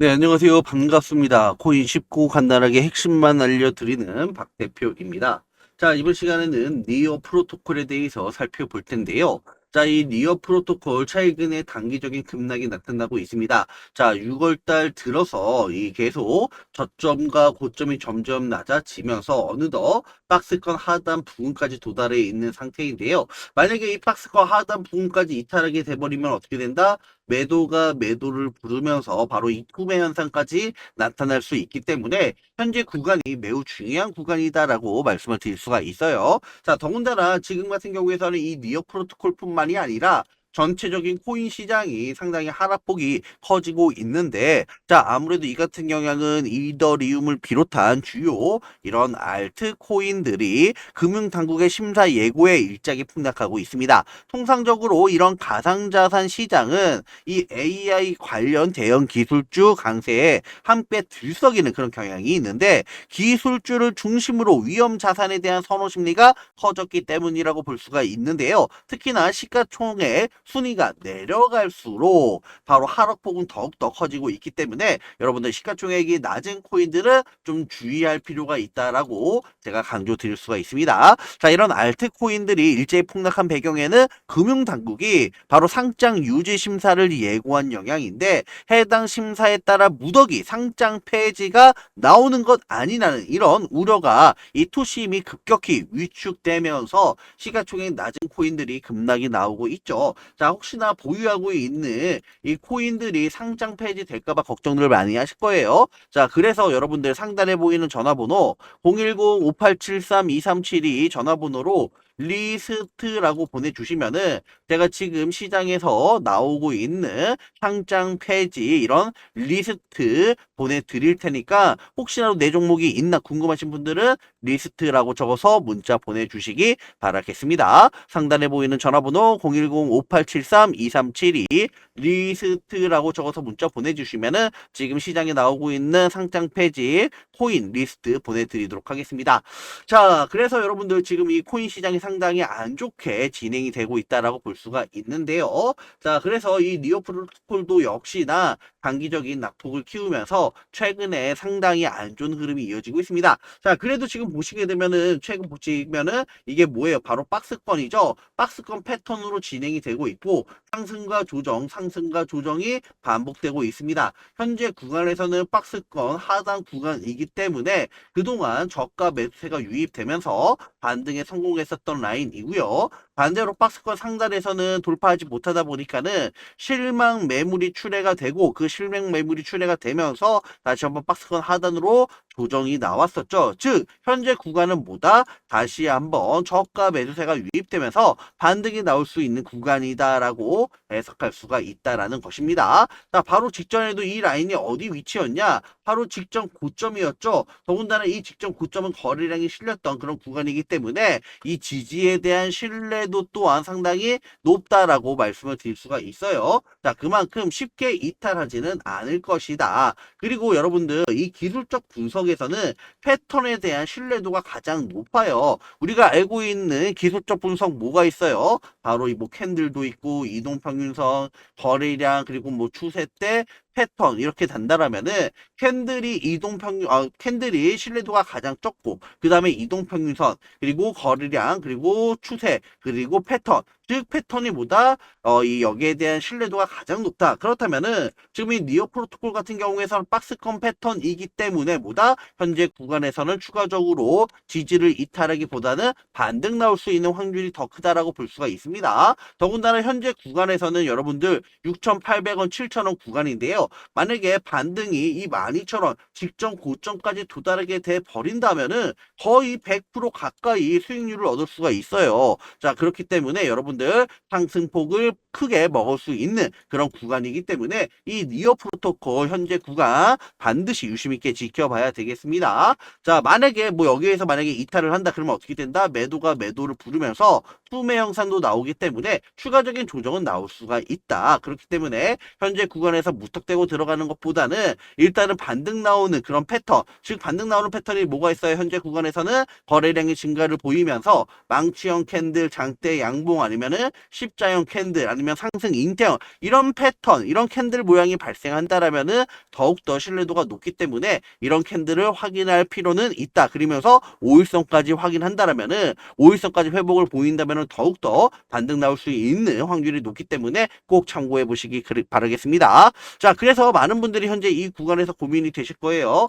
네, 안녕하세요. 반갑습니다. 코인 쉽고 간단하게 핵심만 알려드리는 박 대표입니다. 자, 이번 시간에는 니어 프로토콜에 대해서 살펴볼 텐데요. 자, 이 니어 프로토콜 최근에 단기적인 급락이 나타나고 있습니다. 자, 6월달 들어서 이 계속 저점과 고점이 점점 낮아지면서 어느덧 박스권 하단 부근까지 도달해 있는 상태인데요. 만약에 이 박스권 하단 부근까지 이탈하게 돼버리면 어떻게 된다? 매도가 매도를 부르면서 바로 이 투매 현상까지 나타날 수 있기 때문에 현재 구간이 매우 중요한 구간이다라고 말씀을 드릴 수가 있어요. 자, 더군다나 지금 같은 경우에서는 이 니어 프로토콜뿐만이 아니라 전체적인 코인 시장이 상당히 하락폭이 커지고 있는데 자 아무래도 이 같은 경향은 이더리움을 비롯한 주요 이런 알트 코인들이 금융당국의 심사 예고에 일작이 폭락하고 있습니다. 통상적으로 이런 가상자산 시장은 이 AI 관련 대형 기술주 강세에 함께 들썩이는 그런 경향이 있는데 기술주를 중심으로 위험 자산에 대한 선호 심리가 커졌기 때문이라고 볼 수가 있는데요. 특히나 시가총액 순위가 내려갈수록 바로 하락폭은 더욱더 커지고 있기 때문에 여러분들 시가총액이 낮은 코인들은 좀 주의할 필요가 있다라고 제가 강조 드릴 수가 있습니다. 자, 이런 알트 코인들이 일제히 폭락한 배경에는 금융당국이 바로 상장 유지 심사를 예고한 영향인데 해당 심사에 따라 무더기 상장 폐지가 나오는 것 아니냐는 이런 우려가 이 투심이 급격히 위축되면서 시가총액 낮은 코인들이 급락이 나오고 있죠. 자, 혹시나 보유하고 있는 이 코인들이 상장 폐지 될까봐 걱정들을 많이 하실 거예요. 자, 그래서 여러분들 상단에 보이는 전화번호 010-5873-2372 전화번호로 리스트라고 보내주시면은 제가 지금 시장에서 나오고 있는 상장 폐지 이런 리스트 보내드릴 테니까 혹시라도 내 종목이 있나 궁금하신 분들은 리스트라고 적어서 문자 보내주시기 바라겠습니다. 상단에 보이는 전화번호 010-5873-2372 리스트라고 적어서 문자 보내주시면은 지금 시장에 나오고 있는 상장 폐지 코인 리스트 보내드리도록 하겠습니다. 자, 그래서 여러분들 지금 이 코인 시장이 상당히 안 좋게 진행이 되고 있다라고 볼 수가 있는데요. 자, 그래서 이 니오 프로토콜도 역시나 단기적인 낙폭을 키우면서 최근에 상당히 안 좋은 흐름이 이어지고 있습니다. 자, 그래도 지금 보시게 되면은 최근 보시면은 이게 뭐예요? 바로 박스권이죠. 박스권 패턴으로 진행이 되고 있고 상승과 조정, 상승과 조정이 반복되고 있습니다. 현재 구간에서는 박스권 하단 구간이기 때문에 그동안 저가 매수세가 유입되면서 반등에 성공했었던 라인이고요. 반대로 박스권 상단에서는 돌파하지 못하다 보니까는 실망 매물이 출회가 되고 그 실망 매물이 출회가 되면서 다시 한번 박스권 하단으로 조정이 나왔었죠. 즉 현재 구간은 뭐다? 다시 한번 저가 매수세가 유입되면서 반등이 나올 수 있는 구간이다라고 해석할 수가 있다라는 것입니다. 자, 바로 직전에도 이 라인이 어디 위치였냐? 바로 직전 고점이었죠. 더군다나 이 직전 고점은 거래량이 실렸던 그런 구간이기 때문에 이 지지에 대한 신뢰도 또한 상당히 높다라고 말씀을 드릴 수가 있어요. 자, 그만큼 쉽게 이탈하지는 않을 것이다. 그리고 여러분들 이 기술적 분석에 서는 패턴에 대한 신뢰도가 가장 높아요. 우리가 알고 있는 기술적 분석 뭐가 있어요? 바로 이 뭐 캔들도 있고 이동평균선, 거래량 그리고 뭐 추세 때 패턴 이렇게 단다라면은 캔들이 이동 평균 아 캔들이 신뢰도가 가장 적고 그 다음에 이동 평균선 그리고 거래량 그리고 추세 그리고 패턴 즉 패턴이 보다 어, 이 여기에 대한 신뢰도가 가장 높다. 그렇다면은 지금 이 니어 프로토콜 같은 경우에서는 박스권 패턴이기 때문에 보다 현재 구간에서는 추가적으로 지지를 이탈하기보다는 반등 나올 수 있는 확률이 더 크다라고 볼 수가 있습니다. 더군다나 현재 구간에서는 여러분들 6,800원, 7,000원 구간인데요. 만약에 반등이 이 12,000원 직전 고점까지 도달하게 돼 버린다면은 거의 100% 가까이 수익률을 얻을 수가 있어요. 자, 그렇기 때문에 여러분들 상승폭을 크게 먹을 수 있는 그런 구간이기 때문에 이 니어 프로토콜 현재 구간 반드시 유심 있게 지켜봐야 되겠습니다. 자, 만약에 뭐 여기에서 만약에 이탈을 한다 그러면 어떻게 된다? 매도가 매도를 부르면서 투매 형상도 나오기 때문에 추가적인 조정은 나올 수가 있다. 그렇기 때문에 현재 구간에서 무턱 대고 들어가는 것보다는 일단은 반등 나오는 그런 패턴, 즉 반등 나오는 패턴이 뭐가 있어요? 현재 구간에서는 거래량의 증가를 보이면서 망치형 캔들, 장대 양봉 아니면은 십자형 캔들 아니면 상승 인테어 이런 패턴, 이런 캔들 모양이 발생한다. 한다라면은 더욱더 신뢰도가 높기 때문에 이런 캔들을 확인할 필요는 있다. 그러면서 5일선까지 확인한다라면은 5일선까지 회복을 보인다면은 더욱더 반등 나올 수 있는 확률이 높기 때문에 꼭 참고해 보시기 바라겠습니다. 자, 그래서 많은 분들이 현재 이 구간에서 고민이 되실 거예요.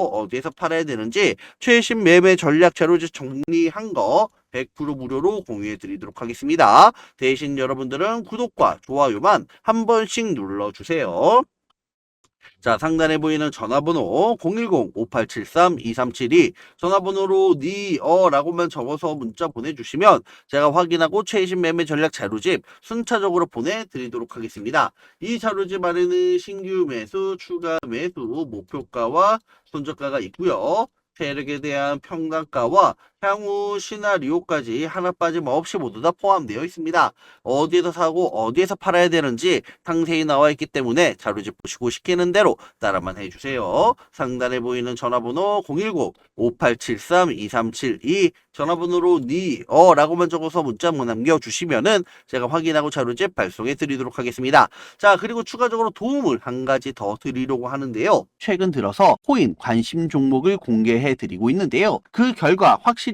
어디에서 팔아야 되는지 최신 매매 전략 자료지 정리한 거 100% 무료로 공유해 드리도록 하겠습니다. 대신 여러분들은 구독과 좋아요만 한 번씩 눌러주세요. 자, 상단에 보이는 전화번호 010-5873-2372 전화번호로 니어라고만 적어서 문자 보내주시면 제가 확인하고 최신 매매 전략 자료집 순차적으로 보내드리도록 하겠습니다. 이 자료집 안에는 신규 매수, 추가 매수, 목표가와 손절가가 있고요. 세력에 대한 평단가와 향후 시나리오까지 하나 빠짐없이 모두 다 포함되어 있습니다. 어디에서 사고 어디에서 팔아야 되는지 상세히 나와 있기 때문에 자료집 보시고 시키는 대로 따라만 해주세요. 상단에 보이는 전화번호 010-5873-2372 전화번호로 니어 라고만 적어서 문자 뭐 남겨주시면은 제가 확인하고 자료집 발송해 드리도록 하겠습니다. 자 그리고 추가적으로 도움을 한 가지 더 드리려고 하는데요. 최근 들어서 코인 관심 종목을 공개해 드리고 있는데요. 그 결과 확실히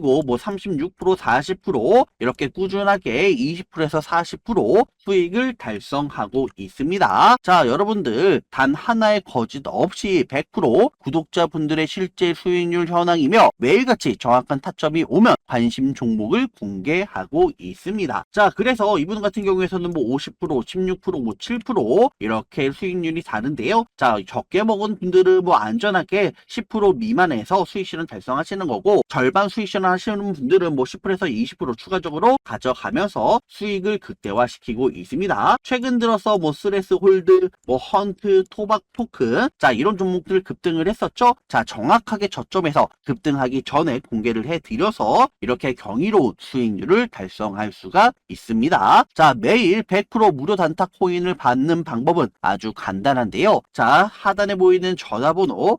뭐 36% 40% 이렇게 꾸준하게 20%에서 40% 수익을 달성하고 있습니다. 자, 여러분들 단 하나의 거짓 없이 100% 구독자분들의 실제 수익률 현황이며 매일같이 정확한 타점이 오면 관심 종목을 공개하고 있습니다. 자, 그래서 이분 같은 경우에서는 뭐 50%, 16%, 뭐 7% 이렇게 수익률이 다른데요. 자, 적게 먹은 분들은 뭐 안전하게 10% 미만에서 수익 실현 달성하시는 거고 절반 수익 실현 하시는 분들은 뭐 10%에서 20% 추가적으로 가져가면서 수익을 극대화시키고 있습니다. 최근 들어서 뭐 스레스 홀드, 뭐 헌트, 토박 토큰 자 이런 종목들 급등을 했었죠. 자 정확하게 저점에서 급등하기 전에 공개를 해드려서 이렇게 경이로운 수익률을 달성할 수가 있습니다. 자 매일 100% 무료 단타 코인을 받는 방법은 아주 간단한데요. 자 하단에 보이는 전화번호